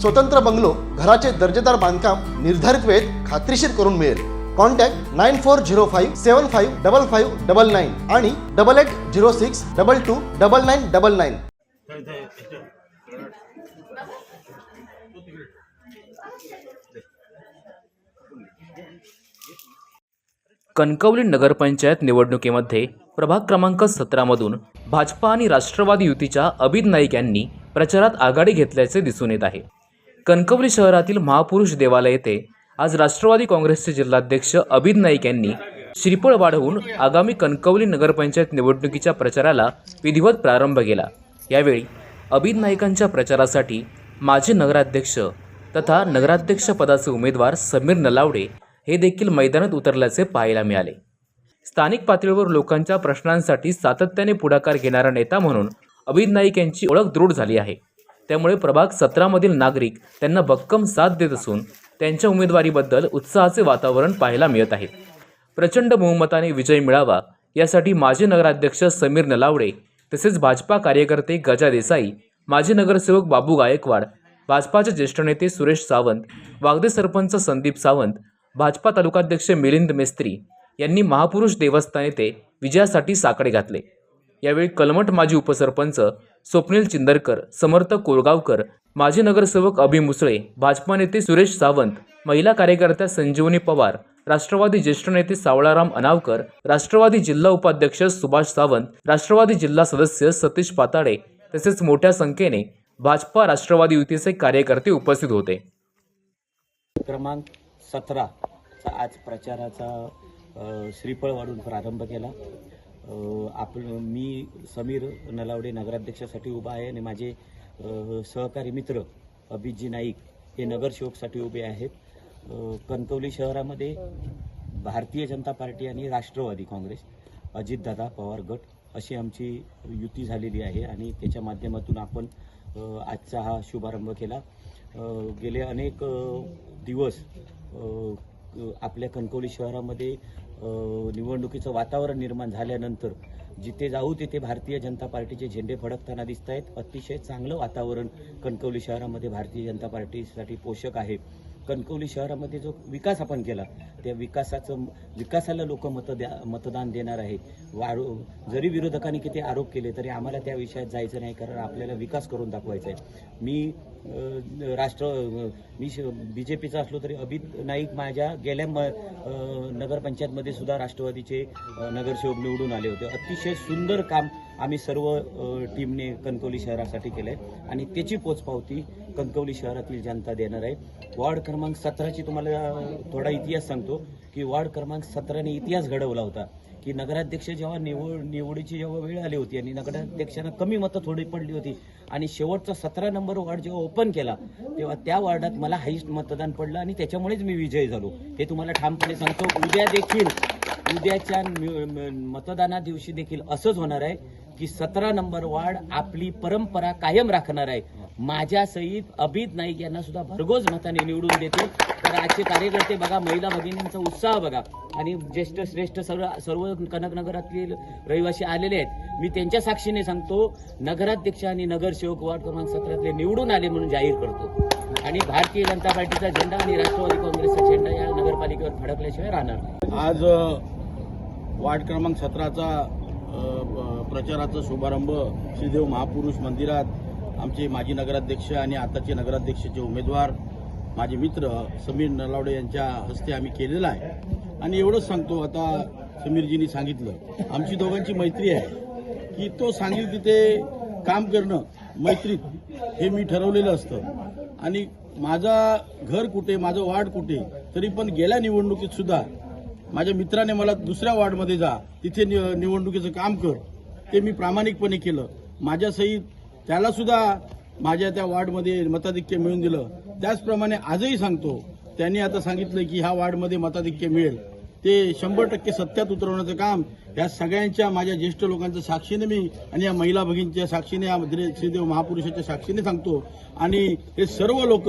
स्वतंत्र बंगलो घराचे दर्जेदार बांधकाम निर्धारित वेळेत खात्रीशीर करून मिळेल. Contact nine four zero five seven five double five double nine आणि double eight zero six double two double nine double nine. Kankavli Nagarpanchayat निवडणुकीमध्ये प्रभाग क्रमांक सतरामधून भाजपा आणि राष्ट्रवादी युतीच्या अभिद नाईक यांनी प्रचारात आघाडी घेतल्याचे दिसून येत आहे. कणकवली शहरातील महापुरुष देवालय येथे आज राष्ट्रवादी काँग्रेसचे जिल्हाध्यक्ष अभिद नाईक यांनी श्रीफळ वाढवून आगामी कणकवली नगरपंचायत निवडणुकीच्या प्रचाराला विधिवत प्रारंभ केला. यावेळी अभिद नाईकांच्या प्रचारासाठी माजी नगराध्यक्ष तथा नगराध्यक्ष पदाचे उमेदवार समीर नलावडे हे देखील मैदानात उतरल्याचे पाहायला मिळाले. स्थानिक पातळीवर लोकांच्या प्रश्नांसाठी सातत्याने पुढाकार घेणारा नेता म्हणून अभिद नाईक यांची ओळख दृढ झाली आहे. त्यामुळे प्रभाग सतरामधील नागरिक त्यांना भक्कम साथ देत असून त्यांच्या उमेदवारीबद्दल उत्साहाचे वातावरण पाहायला मिळत आहे. प्रचंड बहुमताने विजय मिळावा यासाठी माजी नगराध्यक्ष समीर नलावडे तसेच भाजपा कार्यकर्ते गजा देसाई माजी नगरसेवक बाबू गायकवाड भाजपाचे ज्येष्ठ नेते सुरेश सावंत वागदे सरपंच संदीप सावंत भाजपा तालुकाध्यक्ष मिलिंद मेस्त्री यांनी महापुरुष देवस्थान येथे विजयासाठी साकडे घातले. यावेळी कलमठ माजी उपसरपंच स्वप्नील चिंदरकर समर्थ कोरगावकर माजी नगरसेवक अभि मुसळे भाजपा नेते सुरेश सावंत महिला कार्यकर्त्या संजीवनी पवार राष्ट्रवादी ज्येष्ठ नेते सावळाराम अनावकर राष्ट्रवादी जिल्हा उपाध्यक्ष सुभाष सावंत राष्ट्रवादी जिल्हा सदस्य सतीश पाताडे तसेच मोठ्या संख्येने भाजपा राष्ट्रवादी युतीचे कार्यकर्ते उपस्थित होते. क्रमांक सतराचा आज प्रचाराचा श्रीफळ वाढून प्रारंभ केला. आपण मी समीर नलावडे नगराध्यक्षासाठी उभा आहे आणि माझे सहकारी मित्र अभिजी नाईक हे नगरसेवकसाठी उभे आहेत. कणकवली शहरामध्ये भारतीय जनता पार्टी आणि राष्ट्रवादी काँग्रेस अजितदादा पवार गट अशी आमची युती झालेली आहे आणि त्याच्या माध्यमातून आपण आजचा हा शुभारंभ केला. गेले अनेक दिवस आपल्या कणकवली शहरामध्ये निवडणुकीचं वातावरण निर्माण झाल्यानंतर जिथे जाऊ तिथे भारतीय जनता पार्टीचे झेंडे फडकताना दिसत आहेत अतिशय चांगलं वातावरण कणकवली शहरामध्ये भारतीय जनता पार्टीसाठी पोषक आहे. कणकवली शहरामध्ये जो विकास आपण केला त्या विकासाचं विकासाला लोक मत द्या मतदान देणार आहे वारो जरी विरोधकांनी किती आरोप केले तरी आम्हाला त्या विषयात जायचं नाही कारण आपल्याला विकास करून दाखवायचा आहे. मी राष्ट्र मी बी जे पीचा असलो तरी अभित नाईक माझ्या गेल्या म नगरपंचायतमध्ये सुद्धा राष्ट्रवादीचे नगरसेवक निवडून आले होते. अतिशय सुंदर काम आम्ही सर्व टीमने कणकवली शहरासाठी केलं आहे आणि त्याची पोचपावती कणकवली शहरातील जनता देणार आहे. वॉर्ड क्रमांक सतराची तुम्हाला थोडा इतिहास सांगतो. की वार्ड क्रमांक सतराने इतिहास घडवला होता. की नगराध्यक्ष जेव्हा निवड निवडीची जेव्हा वेळ आली होती आणि नगराध्यक्षांना कमी मतं थोडी पडली होती आणि शेवटचा सतरा नंबर वार्ड जेव्हा ओपन केला तेव्हा त्या वार्डात मला हाईस्ट मतदान पडलं आणि त्याच्यामुळेच मी विजयी झालो. हे तुम्हाला ठामपणे सांगतो. उद्या देखील उद्याच्या मतदाना दिवशी देखील असंच होणार आहे की सतरा नंबर वार्ड आपली परंपरा कायम राखणार आहे. माझ्या सहित अभित नाईक यांना सुद्धा भरघोस मताने निवडून देते. तर आजचे कार्यकर्ते बघा महिला भगिनींचा उत्साह बघा. आणि ज्येष्ठ श्रेष्ठ सर्व सर्व कनकनगरातील रहिवासी आलेले आहेत. मी त्यांच्या साक्षीने सांगतो नगराध्यक्ष आणि नगरसेवक वार्ड क्रमांक सतरातले निवडून आले म्हणून जाहीर करतो. आणि भारतीय जनता पार्टीचा झेंडा आणि राष्ट्रवादी काँग्रेसचा झेंडा या नगरपालिकेवर फडकल्याशिवाय राहणार आज वार्ड क्रमांक सतराचा प्रचाराचा शुभारंभ श्रीदेव महापुरुष मंदिरात आमचे माजी नगराध्यक्ष आणि आताचे नगराध्यक्षाचे उमेदवार माझे मित्र समीर नलावडे यांच्या हस्ते आम्ही केलेला आहे. आणि एवढंच सांगतो आता समीरजींनी सांगितलं आमची दोघांची मैत्री आहे की तो सांगेल तिथे काम करणं मैत्रीत हे मी ठरवलेलं असतं. आणि माझा घर कुठे माझं वार्ड कुठे तरी पण गेल्या निवडणुकीत सुद्धा माझ्या मित्राने मला दुसऱ्या वार्डमध्ये जा तिथे निवडणुकीचं काम कर ते मी प्रामाणिकपणे केलं. माझ्यासहित त्याला सुद्धा माझ्या त्या वार्डमध्ये मताधिक्य मिळून दिलं. त्याचप्रमाणे आजही सांगतो त्यांनी आता सांगितलं की ह्या वार्डमध्ये मताधिक्य मिळेल. ते शंभर टक्के सत्यात उतरवण्याचं काम या सगळ्यांच्या माझ्या ज्येष्ठ लोकांच्या साक्षीने मी आणि या महिला भगिनीच्या साक्षीने या श्रीदेव महापुरुषाच्या साक्षीने सांगतो. आणि हे सर्व लोक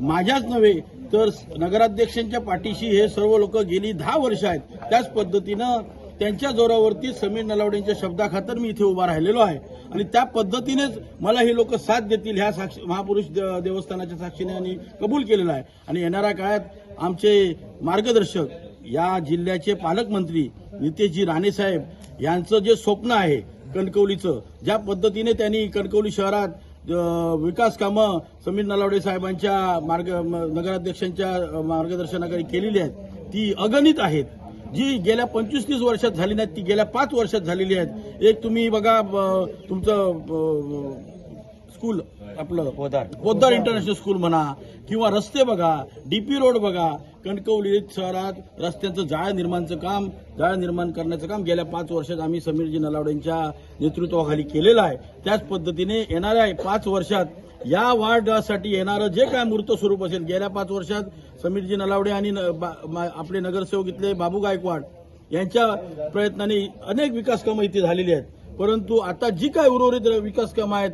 माझ्याच नव्हे तर नगराध्यक्षांच्या पाठीशी हे सर्व लोक गेली दहा वर्ष आहेत. त्याच पद्धतीनं त्यांच्या जोरावरती समीर नलावडेंच्या शब्दाखातर मी इथे उभा राहिलेलो आहे. आणि त्या पद्धतीनेच मला हे लोक साथ देतील ह्या साक्ष महापुरुष देवस्थानाच्या साक्षीने आणि कबूल केलेलं आहे. आणि येणाऱ्या काळात आमचे मार्गदर्शक या जिल्ह्याचे पालकमंत्री नितेशजी राणेसाहेब यांचं जे स्वप्न आहे कणकवलीचं ज्या पद्धतीने त्यांनी कणकवली शहरात विकास कामं समीर नलावडे साहेबांच्या मार्ग म- नगराध्यक्षांच्या मार्गदर्शनाकडे मार्गदर्शनाखाली केलेली आहेत ती अगणित आहेत. जी गेल्या पंचवीस तीस वर्षात झाली नाहीत ती गेल्या पाच वर्षात झालेली आहेत. एक तुम्ही बघा तुमचं स्कूल. आपलं पोदार. पोद्दार इंटरनॅशनल स्कूल म्हणा किंवा रस्ते बघा डीपी रोड बघा कणकवली शहरात रस्त्यांचं जाळ निर्माणचं काम जाळ निर्माण करण्याचं काम गेल्या पाच वर्षात आम्ही समीरजी नलावडेंच्या नेतृत्वाखाली केलेलं आहे. त्याच पद्धतीने येणाऱ्या पाच वर्षात या वार्डासाठी येणारं जे काय मूर्त स्वरूप असेल गेल्या पाच वर्षात समीरजी नलावडे आणि न- बा- मा- आपले नगरसेवक इथले बाबू गायकवाड यांच्या प्रयत्नाने अनेक विकास कामं इथे झालेली आहेत. परंतु आता जी काय उर्वरित विकास कामं आहेत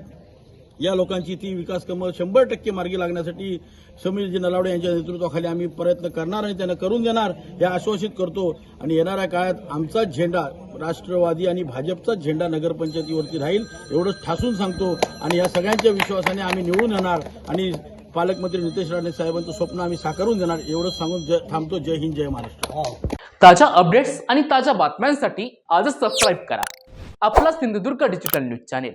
या लोकांची ती विकास कामं शंभर टक्के मार्गी लागण्यासाठी समीरजी नलावडे यांच्या नेतृत्वाखाली आम्ही प्रयत्न करणार आणि त्यांना करून देणार हे आश्वासित करतो. आणि येणाऱ्या काळात आमचा झेंडा राष्ट्रवादी आणि भाजपचाच झेंडा नगरपंचायतीवरती राहील एवढंच ठासून सांगतो. आणि या सगळ्यांच्या विश्वासाने आम्ही निवडून येणार आणि पालकमंत्री नितेश राणे साहेबांचं स्वप्न आम्ही साकारून देणार एवढंच सांगून जय- थांबतो. जय हिंद जय महाराष्ट्र. ताज्या अपडेट्स आणि ताज्या बातम्यांसाठी आजच सबस्क्राईब करा. आपला Sindhudurg digital news channel